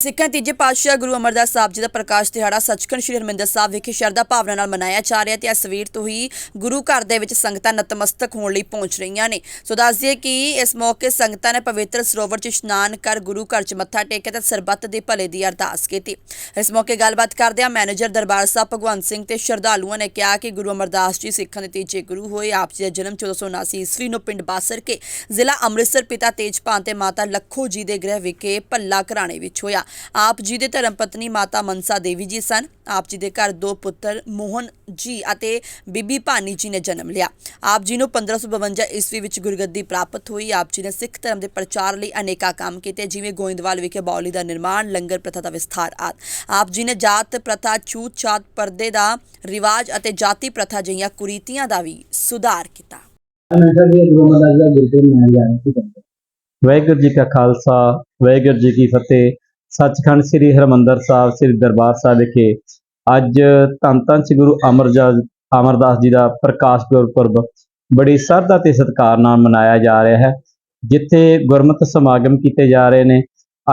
ਸਿੱਖਾਂ ਤੀਜੇ ਪਾਤਸ਼ਾਹ ਗੁਰੂ ਅਮਰਦਾਸ ਸਾਹਿਬ ਜੀ ਦਾ ਪ੍ਰਕਾਸ਼ ਦਿਹਾੜਾ ਸੱਚਖੰਡ ਸ੍ਰੀ ਹਰਿਮੰਦਰ ਸਾਹਿਬ ਵਿਖੇ ਸ਼ਰਧਾ ਭਾਵਨਾ ਨਾਲ ਮਨਾਇਆ ਜਾ ਰਿਹਾ ਤੇ ਅੱਜ ਸਵੇਰ ਤੋਂ ਹੀ ਗੁਰੂ ਘਰ ਦੇ ਵਿੱਚ ਸੰਗਤਾਂ ਨਤਮਸਤਕ ਹੋਣ ਲਈ ਪਹੁੰਚ ਰਹੀਆਂ ਨੇ। ਸੋ ਦੱਸ ਦਈਏ ਕਿ ਇਸ ਮੌਕੇ ਸੰਗਤਾਂ ਨੇ ਪਵਿੱਤਰ ਸਰੋਵਰ 'ਚ ਇਸ਼ਨਾਨ ਕਰ ਗੁਰੂ ਘਰ 'ਚ ਮੱਥਾ ਟੇਕਿਆ ਤੇ ਸਰਬੱਤ ਦੇ ਭਲੇ ਦੀ ਅਰਦਾਸ ਕੀਤੀ। ਇਸ ਮੌਕੇ ਗੱਲਬਾਤ ਕਰਦਿਆਂ ਮੈਨੇਜਰ ਦਰਬਾਰ ਸਾਹਿਬ ਭਗਵੰਤ ਸਿੰਘ ਤੇ ਸ਼ਰਧਾਲੂਆਂ ਨੇ ਕਿਹਾ ਕਿ ਗੁਰੂ ਅਮਰਦਾਸ ਜੀ ਸਿੱਖਾਂ ਦੇ ਤੀਜੇ ਗੁਰੂ ਹੋਏ। ਆਪ ਜੀ ਦਾ ਜਨਮ 1479 ਈਸਵੀ ਨੂੰ ਪਿੰਡ ਬਾਸਰ ਕੇ ਜ਼ਿਲ੍ਹਾ ਅੰਮ੍ਰਿਤਸਰ ਪਿਤਾ ਤੇਜਪਾਨ ਤੇ ਮਾਤਾ ਲੱਖੋ ਜੀ ਦੇ ਗ੍ਰਹਿ ਵਿਖੇ ਭੱਲਾ ਘਰਾਣੇ ਵਿੱਚ ਹੋਇਆ। ਆਪ ਜੀ ਦੇ ਧਰਮ ਪਤਨੀ ਮਾਤਾ ਮਨਸਾ ਦੇਵੀ ਜੀ ਸਨ। ਆਪ ਜੀ ਦੇ ਘਰ ਦੋ ਪੁੱਤਰ ਮੋਹਨ ਜੀ ਅਤੇ ਬੀਬੀ ਭਾਨੀ ਜੀ ਨੇ ਜਨਮ ਲਿਆ। ਆਪ ਜੀ ਨੂੰ 1552 ਈਸਵੀ ਵਿੱਚ ਗੁਰਗੱਦੀ ਪ੍ਰਾਪਤ ਹੋਈ। ਆਪ ਜੀ ਨੇ ਸਿੱਖ ਧਰਮ ਦੇ ਪ੍ਰਚਾਰ ਲਈ ਅਨੇਕਾਂ ਕੰਮ ਕੀਤੇ, ਜਿਵੇਂ ਗੋਇੰਦਵਾਲ ਵਿਖੇ ਬਾਉਲੀ ਦਾ ਨਿਰਮਾਣ, ਲੰਗਰ ਪ੍ਰਥਾ ਦਾ ਵਿਸਥਾਰ ਆਦਿ। ਆਪ ਜੀ ਨੇ ਜਾਤ ਪ੍ਰਥਾ, ਛੂਤ ਛਾਤ ਪਰਦੇ ਦਾ ਰਿਵਾਜ ਅਤੇ ਜਾਤੀ ਪ੍ਰਥਾ ਜਿਹੀਆਂ ਕੁਰੀਤੀਆਂ ਦਾ ਵੀ ਸੁਧਾਰ ਕੀਤਾ। ਹਮੇਸ਼ਾ ਜੀ ਕਾ ਖਾਲਸਾ, ਵਾਹਿਗੁਰੂ ਜੀ ਕੀ ਫਤਿਹ। ਸੱਚਖੰਡ ਸ੍ਰੀ ਹਰਮੰਦਰ ਸਾਹਿਬ, ਸ੍ਰੀ ਦਰਬਾਰ ਸਾਹਿਬ ਵਿਖੇ ਅੱਜ ਧੰਨ ਧੰਨ ਸ੍ਰੀ ਗੁਰੂ ਅਮਰਦਾਸ ਅਮਰਦਾਸ ਜੀ ਦਾ ਪ੍ਰਕਾਸ਼ ਪੁਰਬ ਬੜੀ ਸ਼ਰਧਾ ਤੇ ਸਤਿਕਾਰ ਨਾਲ ਮਨਾਇਆ ਜਾ ਰਿਹਾ ਹੈ, ਜਿੱਥੇ ਗੁਰਮਤਿ ਸਮਾਗਮ ਕੀਤੇ ਜਾ ਰਹੇ ਨੇ।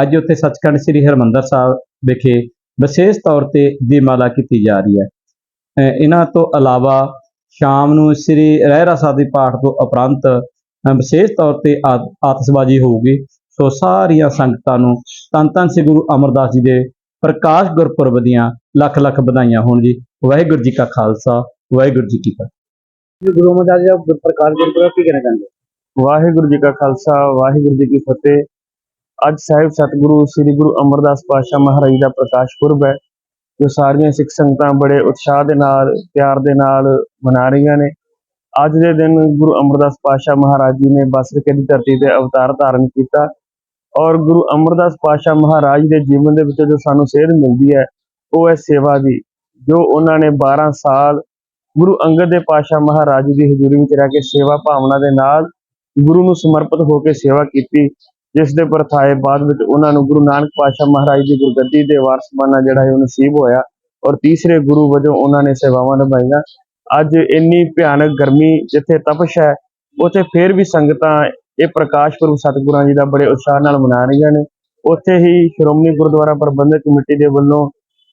ਅੱਜ ਉੱਥੇ ਸੱਚਖੰਡ ਸ੍ਰੀ ਹਰਮੰਦਰ ਸਾਹਿਬ ਵਿਖੇ ਵਿਸ਼ੇਸ਼ ਤੌਰ ਤੇ ਦੀਪਮਾਲਾ ਕੀਤੀ ਜਾ ਰਹੀ ਹੈ। ਇਹਨਾਂ ਤੋਂ ਇਲਾਵਾ ਸ਼ਾਮ ਨੂੰ ਸ੍ਰੀ ਰਹਿਰਾ ਸਾਹਿਬ ਦੇ ਪਾਠ ਤੋਂ ਉਪਰੰਤ ਵਿਸ਼ੇਸ਼ ਤੌਰ ਤੇ ਆ- ਆਤਿਸ਼ਬਾਜ਼ੀ ਹੋਊਗੀ। ਸੋ ਸਾਰੀਆਂ ਸੰਗਤਾਂ ਨੂੰ ਧੰਨ ਧੰਨ ਸ੍ਰੀ ਗੁਰੂ ਅਮਰਦਾਸ ਜੀ ਦੇ ਪ੍ਰਕਾਸ਼ ਗੁਰਪੁਰਬ ਦੀਆਂ ਲੱਖ ਲੱਖ ਵਧਾਈਆਂ ਹੋਣ ਜੀ। ਵਾਹਿਗੁਰੂ ਜੀ ਕਾ ਖਾਲਸਾ ਵਾਹਿਗੁਰੂ ਜੀ ਕੀ ਫਤਿਹ। ਜੀ ਗੁਰੂ ਮਹਾਰਾਜ ਦਾ ਪ੍ਰਕਾਸ਼ ਗੁਰਪੁਰਬ ਕੀ ਕਹਿਣਾ ਚਾਹੁੰਦੇ ਵਾਹਿਗੁਰੂ ਜੀ ਕਾ ਖਾਲਸਾ ਵਾਹਿਗੁਰੂ ਜੀ ਕੀ ਫਤਿਹ। ਅੱਜ ਸਾਹਿਬ ਸਤਿਗੁਰੂ ਸ੍ਰੀ ਗੁਰੂ ਅਮਰਦਾਸ ਪਾਤਸ਼ਾਹ ਮਹਾਰਾਜ ਜੀ ਦਾ ਪ੍ਰਕਾਸ਼ ਪੁਰਬ ਹੈ ਜੋ ਸਾਰੀਆਂ ਸਿੱਖ ਸੰਗਤਾਂ ਬੜੇ ਉਤਸ਼ਾਹ ਦੇ ਨਾਲ ਪਿਆਰ ਦੇ ਨਾਲ ਮਨਾ ਰਹੀਆਂ ਨੇ। ਅੱਜ ਦੇ ਦਿਨ ਗੁਰੂ ਅਮਰਦਾਸ ਪਾਤਸ਼ਾਹ ਮਹਾਰਾਜ ਜੀ ਨੇ ਬਸਰਕੇ ਦੀ ਧਰਤੀ ਤੇ ਅਵਤਾਰ ਧਾਰਨ ਕੀਤਾ। ਔਰ ਗੁਰੂ ਅਮਰਦਾਸ ਪਾਤਸ਼ਾਹ ਮਹਾਰਾਜ ਦੇ ਜੀਵਨ ਦੇ ਵਿੱਚ ਜੋ ਸਾਨੂੰ ਸੇਧ ਮਿਲਦੀ ਹੈ, ਉਹ ਹੈ ਸੇਵਾ ਦੀ, ਜੋ ਉਹਨਾਂ ਨੇ 12 ਸਾਲ ਗੁਰੂ ਅੰਗਦ ਦੇ ਪਾਤਸ਼ਾਹ ਮਹਾਰਾਜ ਦੀ ਹਜ਼ੂਰੀ ਵਿੱਚ ਰਹਿ ਕੇ ਸੇਵਾ ਭਾਵਨਾ ਦੇ ਨਾਲ ਗੁਰੂ ਨੂੰ ਸਮਰਪਿਤ ਹੋ ਕੇ ਸੇਵਾ ਕੀਤੀ, ਜਿਸ ਦੇ ਪਰਥਾਏ ਬਾਅਦ ਵਿੱਚ ਉਹਨਾਂ ਨੂੰ ਗੁਰੂ ਨਾਨਕ ਪਾਤਸ਼ਾਹ ਮਹਾਰਾਜ ਦੀ ਗੁਰਗੱਦੀ ਦੇ ਵਾਰਸ ਬਣਨਾ ਜਿਹੜਾ ਹੈ ਉਹ ਨਸੀਬ ਹੋਇਆ ਔਰ ਤੀਸਰੇ ਗੁਰੂ ਵਜੋਂ ਉਹਨਾਂ ਨੇ ਸੇਵਾਵਾਂ ਨਿਭਾਈਆਂ। ਅੱਜ ਇੰਨੀ ਭਿਆਨਕ ਗਰਮੀ ਜਿੱਥੇ ਤਪਸ਼ ਹੈ, ਉੱਥੇ ਫਿਰ ਵੀ ਸੰਗਤਾਂ ਇਹ ਪ੍ਰਕਾਸ਼ ਪੁਰਬ ਸਤਿਗੁਰਾਂ ਜੀ ਦਾ ਬੜੇ ਉਤਸ਼ਾਹ ਨਾਲ ਮਨਾ ਰਹੀਆਂ ਨੇ ਉੱਥੇ ਹੀ ਸ਼੍ਰੋਮਣੀ ਗੁਰਦੁਆਰਾ ਪ੍ਰਬੰਧਕ ਕਮੇਟੀ ਦੇ ਵੱਲੋਂ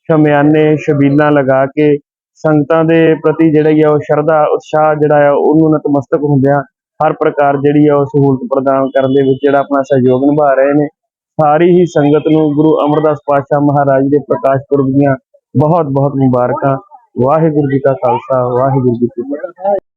ਸ਼ਮਿਆਨੇ ਸ਼ਬੀਲਾਂ ਲਗਾ ਕੇ ਸੰਗਤਾਂ ਦੇ ਪ੍ਰਤੀ ਜਿਹੜੀ ਆ ਉਹ ਸ਼ਰਧਾ, ਉਤਸ਼ਾਹ ਜਿਹੜਾ ਆ ਉਹਨੂੰ ਨਤਮਸਤਕ ਹੁੰਦਿਆਂ ਹਰ ਪ੍ਰਕਾਰ ਜਿਹੜੀ ਆ ਉਹ ਸਹੂਲਤ ਪ੍ਰਦਾਨ ਕਰਨ ਦੇ ਵਿੱਚ ਜਿਹੜਾ ਆਪਣਾ ਸਹਿਯੋਗ ਨਿਭਾ ਰਹੇ ਨੇ। ਸਾਰੀ ਹੀ ਸੰਗਤ ਨੂੰ ਗੁਰੂ ਅਮਰਦਾਸ ਪਾਤਸ਼ਾਹ ਮਹਾਰਾਜ ਦੇ ਪ੍ਰਕਾਸ਼ ਪੁਰਬ ਦੀਆਂ ਬਹੁਤ ਬਹੁਤ ਮੁਬਾਰਕਾਂ। ਵਾਹਿਗੁਰੂ ਜੀ ਕਾ ਖਾਲਸਾ, ਵਾਹਿਗੁਰੂ ਜੀ ਕੀ ਫਤਿਹ।